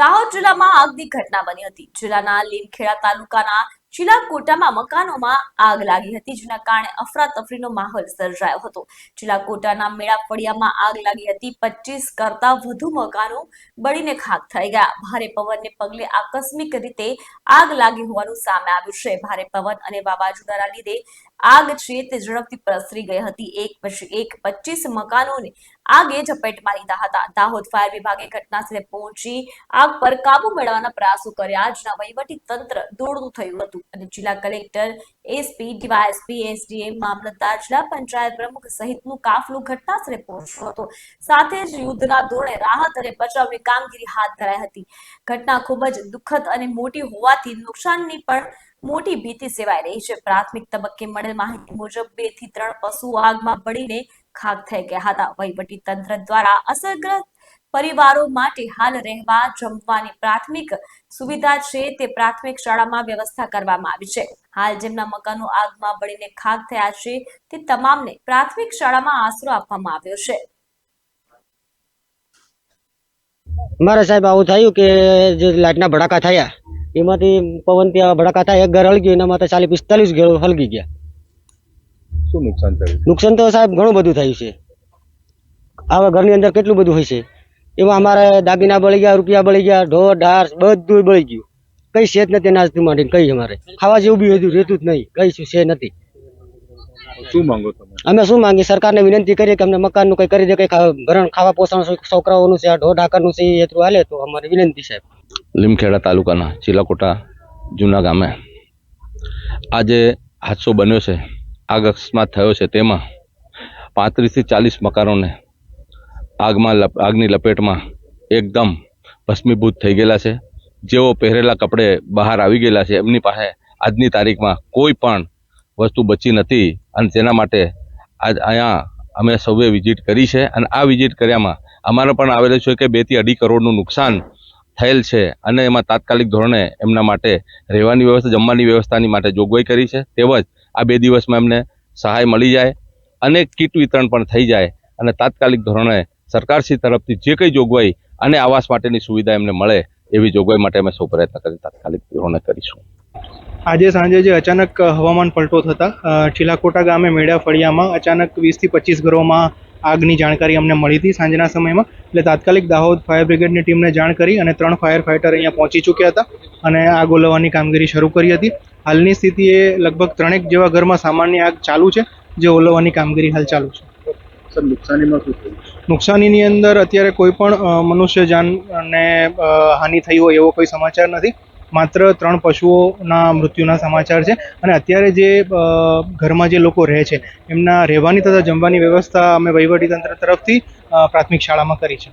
દાહોદ જિલ્લામાં આગની ઘટના બની હતી. જિલ્લાના લીમખેડા તાલુકાના ચિલાકોટામાં મકાનોમાં આગ લાગી હતી, જેના કારણે અફરાતફરીનો માહોલ સર્જાયો હતો. ચિલાકોટાના મેળા ફળિયામાં આગ લાગી હતી. પચીસ કરતા વધુ મકાનો બળીને ખાક થઈ ગયા. ભારે પવનને પગલે આકસ્મિક રીતે આગ લાગી હોવાનું સામે આવ્યું છે. ભારે પવન અને વાવાઝોડાના લીધે આગ છે તે ઝડપથી પ્રસરી ગઈ હતી. એક પછી એક પચીસ મકાનોને આગે ઝપેટમાં લીધા હતા. દાહોદ ફાયર વિભાગે ઘટના સ્થળે પહોંચી આગ પર કાબુ મેળવવાના પ્રયાસો કર્યા. આજના વહીવટી તંત્ર દોડતું થયું હતું અને જિલ્લા કલેક્ટર એસપી ડીવાયએસપી એસડીએમ મામલતદાર, જિલ્લા પંચાયત પ્રમુખ સહિતનું કાફલું ઘટના સ્થળે પહોંચ્યું હતું. સાથે જ યુદ્ધના ધોરણે રાહત અને બચાવની કામગીરી હાથ ધરાઈ હતી. ઘટના ખૂબ જ દુઃખદ અને મોટી હોવાથી નુકસાનની પણ મોટી ભીતિ સેવાઈ રહી છે. પ્રાથમિક તબક્કે મળેલ માહિતી મુજબ બેથી ત્રણ પશુઓ આગમાં બળીને ખાક થઈ ગયા હતા. વહીવટી તંત્ર દ્વારા અસરગ્રસ્ત પરિવારો માટે હાલ રહેવા જમવાની પ્રાથમિક સુવિધા છે તે પ્રાથમિક શાળામાં વ્યવસ્થા કરવામાં આવી છે. હાલ જેમના મકાનો આગમાં બળીને ખાક થયા છે તે તમામને પ્રાથમિક શાળામાં આશરો આપવામાં આવ્યો છે. મારા સાહેબ આવું થયું કે જે લાઇટના ભડાકા થયા એમાંથી પવન ત્યાં ભડાકા થાય એક ઘર હળગ્યું એનામાં તો ચાલીસ પિસ્તાલીસ ઘર હળગી ગયા. શું નુકસાન થયું? નુકસાન તો સાહેબ ઘણું બધું થયું છે. આવા ઘરની અંદર કેટલું બધું હોય છે? એમાં અમારે દાગીના બળી ગયા રૂપિયા બળી ગયા ઢોર ઢાર બધું બળી ગયું. કઈ શેત નથી નાસ્તી માંડીને કઈ અમારે. ખાવા જેવું બી હજુ રહેતું જ નહીં કઈ શું છે નથી. શું માંગો તમે? અમે શું માંગીએ? સરકારને વિનંતી કરીએ કે અમને મકાનનું કંઈ કરી દે કંઈ ભરણ ખાવા પોષણ છોકરાઓનું છે આ ઢોર ઢાકરનું છે એટલું હાલે તો અમારી વિનંતી સાહેબ લીમખેડા તાલુકાના ચિલાકોટા જૂના ગામે. આજે હાદસો બન્યો છે આગ અકસ્માત થયો છે તેમાં પાંત્રીસથી ચાલીસ મકાનોને આગમાં આગની લપેટમાં એકદમ ભસ્મીભૂત થઈ ગયેલા છે. જેઓ પહેરેલા કપડે બહાર આવી ગયેલા છે, એમની પાસે આજની તારીખમાં કોઈ પણ વસ્તુ બચી નથી અને તેના માટે આજ અહીંયા અમે સૌએ વિઝિટ કરી છે અને આ વિઝિટ કર્યામાં અમારે પણ આવેલું છે કે બેથી અઢી કરોડનું નુકસાન થયેલ છે અને એમાં તાત્કાલિક ધોરણે એમના માટે રહેવાની વ્યવસ્થા, જમવાની વ્યવસ્થાની માટે જોગવાઈ કરી છે. તેમજ આ બે દિવસમાં એમને સહાય મળી જાય અને કીટ વિતરણ પણ થઈ જાય અને તાત્કાલિક ધોરણે સરકારશ્રી તરફથી જે કંઈ જોગવાઈ અને આવાસ માટેની સુવિધા એમને મળે એવી જોગવાઈ માટે અમે સૌ પ્રયત્ન કરી તાત્કાલિક ધોરણે કરીશું. આજે સાંજે જે અચાનક હવામાન પલટો થતા ચીલાકોટા ગામે મેળા ફળિયામાં અચાનક વીસથી પચીસ ઘરોમાં આગની જાણકારી અમને મળી હતી સાંજના સમયમાં. એટલે તાત્કાલિક દાહોદ ફાયર બ્રિગેડની ટીમને જાણ કરી અને ત્રણ ફાયર ફાઇટર અહીંયા પહોંચી ચૂક્યા હતા અને આગ ઓલવવાની કામગીરી શરૂ કરી હતી. હાલની સ્થિતિએ લગભગ ત્રણેક જેવા ઘરમાં સામાન્ય આગ ચાલુ છે જે ઓલવવાની કામગીરી હાલ ચાલુ છે. સર નુકસાનીમાં શું થયું? નુકસાનીની અંદર અત્યારે કોઈ પણ મનુષ્ય જાનને હાનિ થઈ હોય એવો કોઈ સમાચાર નથી. માત્ર ત્રણ પશુઓના મૃત્યુના સમાચાર છે. અને અત્યારે જે ઘરમાં જે લોકો રહે છે, એમના રહેવાની તથા જમવાની વ્યવસ્થા અમે વહીવટીતંત્ર તરફથી પ્રાથમિક શાળામાં કરી છે.